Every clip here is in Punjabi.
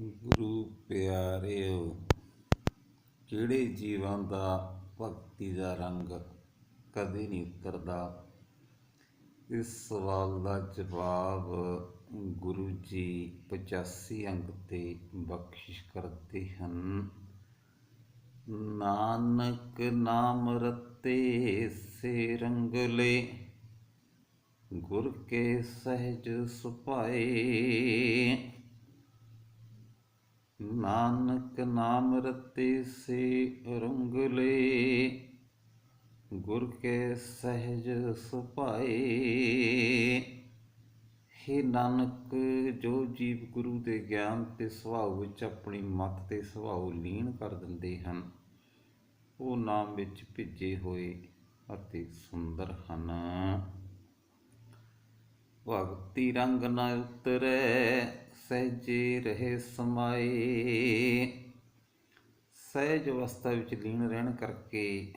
ਗੁਰੂ ਪਿਆਰਿਓ, ਕਿਹੜੇ ਜੀਵਾਂ ਦਾ ਭਗਤੀ ਦਾ ਰੰਗ ਕਦੇ ਨਹੀਂ ਉਤਰਦਾ? ਇਸ ਸਵਾਲ ਦਾ ਜਵਾਬ ਗੁਰੂ ਜੀ 85 ਅੰਕ ਤੇ ਬਖਸ਼ਿਸ਼ ਕਰਦੇ ਹਨ। ਨਾਨਕ ਨਾਮ ਰਤੇ ਸੇ ਰੰਗਲੇ, ਗੁਰ ਕੇ ਸਹਿਜ ਸੁਭਾਏ। ਨਾਨਕ ਨਾਮ ਰਤੇ ਸੇ ਰੰਗਲੇ, ਗੁਰ ਕੇ ਸਹਿਜ ਸੁਭਾਏ ਹੇ ਨਾਨਕ, ਜੋ ਜੀਵ ਗੁਰੂ ਦੇ ਗਿਆਨ ਤੇ ਸੁਭਾਅ ਵਿੱਚ ਆਪਣੀ ਮਤ ਤੇ ਸੁਭਾਅ ਲੀਨ ਕਰ ਦਿੰਦੇ ਹਨ, ਉਹ ਨਾਮ ਵਿੱਚ ਭਿੱਜੇ ਹੋਏ ਅਤੇ ਸੁੰਦਰ ਹਨ। ਭਗਤੀ ਰੰਗ ਨ ਉਤਰੈ ਸਹਿਜੇ ਰਹੇ ਸਮਾਏ। ਸਹਿਜ ਅਵਸਥਾ ਵਿੱਚ ਲੀਨ ਰਹਿਣ ਕਰਕੇ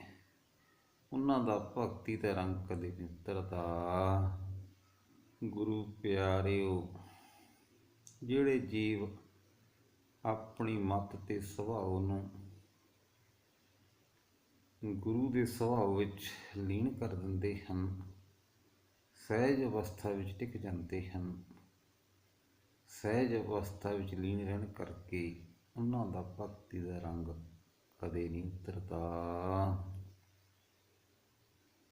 ਉਹਨਾਂ ਦਾ ਭਗਤੀ ਦਾ ਰੰਗ ਕਦੇ ਨਹੀਂ ਉਤਰਦਾ ਗੁਰੂ ਪਿਆਰਿਓ, ਜਿਹੜੇ ਜੀਵ ਆਪਣੀ ਮਤ ਤੇ ਸੁਭਾਅ ਨੂੰ ਗੁਰੂ ਦੇ ਸੁਭਾਅ ਵਿੱਚ ਲੀਨ ਕਰ ਦਿੰਦੇ ਹਨ, ਸਹਿਜ ਅਵਸਥਾ ਵਿੱਚ ਟਿਕ ਜਾਂਦੇ ਹਨ ਸਹਿਜ ਅਵਸਥਾ ਵਿੱਚ ਲੀਨ ਰਹਿਣ ਕਰਕੇ ਉਹਨਾਂ ਦਾ ਭਗਤੀ ਦਾ ਰੰਗ ਕਦੇ ਨਹੀਂ ਉਤਰਦਾ।